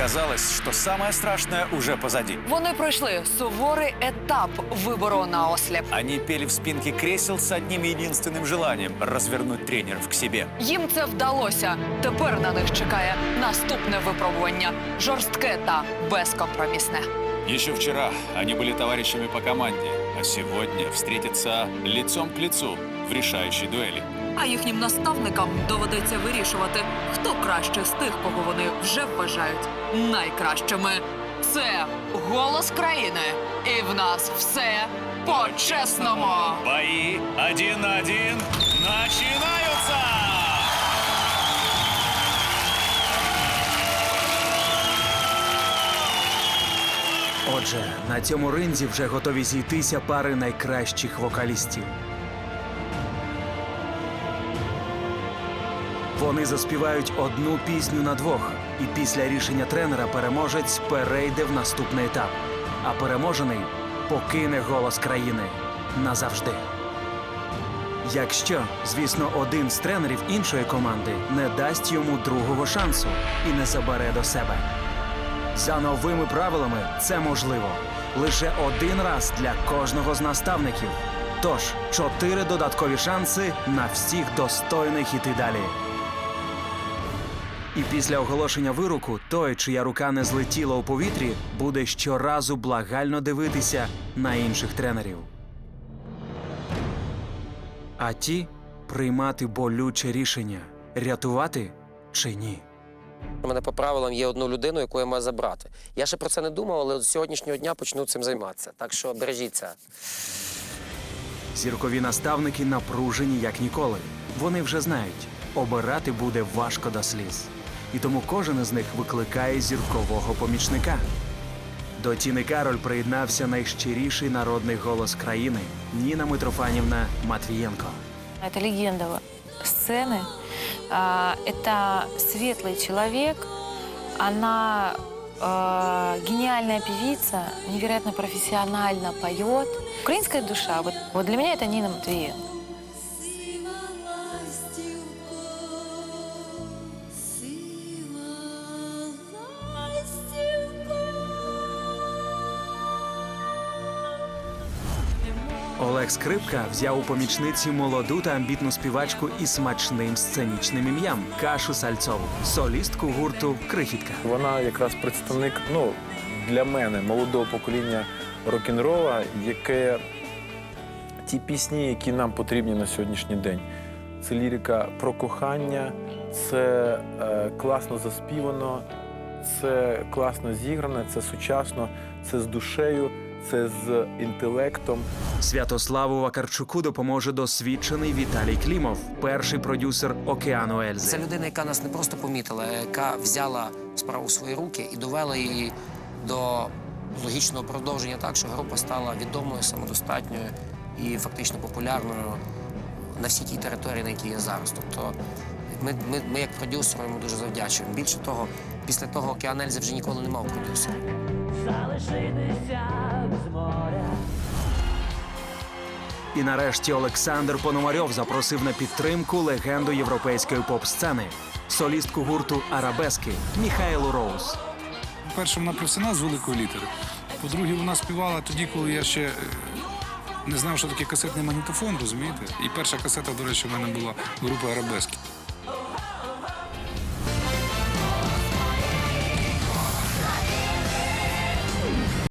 казалось, что самое страшное уже позади. Вони пройшли суворий етап вибору на осліп. Они пели в спинке кресел с одним единственным желанием – развернуть тренеров к себе. Їм це вдалося. Тепер на них чекає наступне випробування жорстке та безкомпромісне. Еще вчера они были товарищами по команде, а сегодня встретятся лицом к лицу в решающей дуэли. А їхнім наставникам доведеться вирішувати, хто краще з тих, кого вони вже вважають найкращими. Це голос країни, і в нас все по-чесному. Бои один на один начинаются! Отже, на цьому ринзі вже готові зійтися пари найкращих вокалістів. Вони заспівають одну пісню на двох, і після рішення тренера переможець перейде в наступний етап. А переможений покине голос країни назавжди. Якщо, звісно, один з тренерів іншої команди не дасть йому другого шансу і не забере до себе. За новими правилами це можливо лише один раз для кожного з наставників. Тож чотири додаткові шанси на всіх достойних іти далі. І після оголошення вироку той, чия рука не злетіла у повітрі, буде щоразу благально дивитися на інших тренерів. А ті приймати болюче рішення рятувати чи ні. У мене по правилам є одну людину, яку я маю забрати. Я ще про це не думав, але з сьогоднішнього дня почну цим займатися. Так що бережіться. Зіркові наставники напружені як ніколи. Вони вже знають, обирати буде важко до сліз І тому кожен із них викликає зіркового помічника. До Тіни Кароль приєднався найщиріший народний голос країни Ніна Митрофанівна Матвієнко. Это легенда сцены. А, Это светлый человек. Она а, гениальная певица, невероятно профессионально поет. Украинская душа. Вот, вот для меня это Нина Матвиенко. Олег Скрипка взяв у помічниці молоду та амбітну співачку із смачним сценічним ім'ям Кашу Сальцову, солістку гурту Крихітка. Вона якраз представник ну, для мене молодого покоління рок-н-рола, яке ті пісні, які нам потрібні на сьогоднішній день. Це лірика про кохання, це е, класно заспівано, це класно зіграно, це сучасно, це з душею, це з інтелектом. Святославу Вакарчуку допоможе досвідчений Віталій Клімов, перший продюсер Океану Ельзи. Це людина, яка нас не просто помітила, а яка взяла справу в свої руки і довела її до логічного продовження так, що група стала відомою, самодостатньою і фактично популярною на всій тій території, на якій є зараз. Тобто ми, ми, ми як продюсери йому дуже завдячуємо. Більше того, після того Океан Ельзи вже ніколи не мав продюсера. І нарешті Олександр Пономарьов запросив на підтримку легенду європейської поп-сцени, солістку гурту Арабески Міхайлу Роуз. По-перше, вона професіонал з великої літери. По-друге, вона співала тоді, коли я ще е, не знав, що таке касетний магнітофон, розумієте? І перша касета, до речі, в мене була групи Арабески.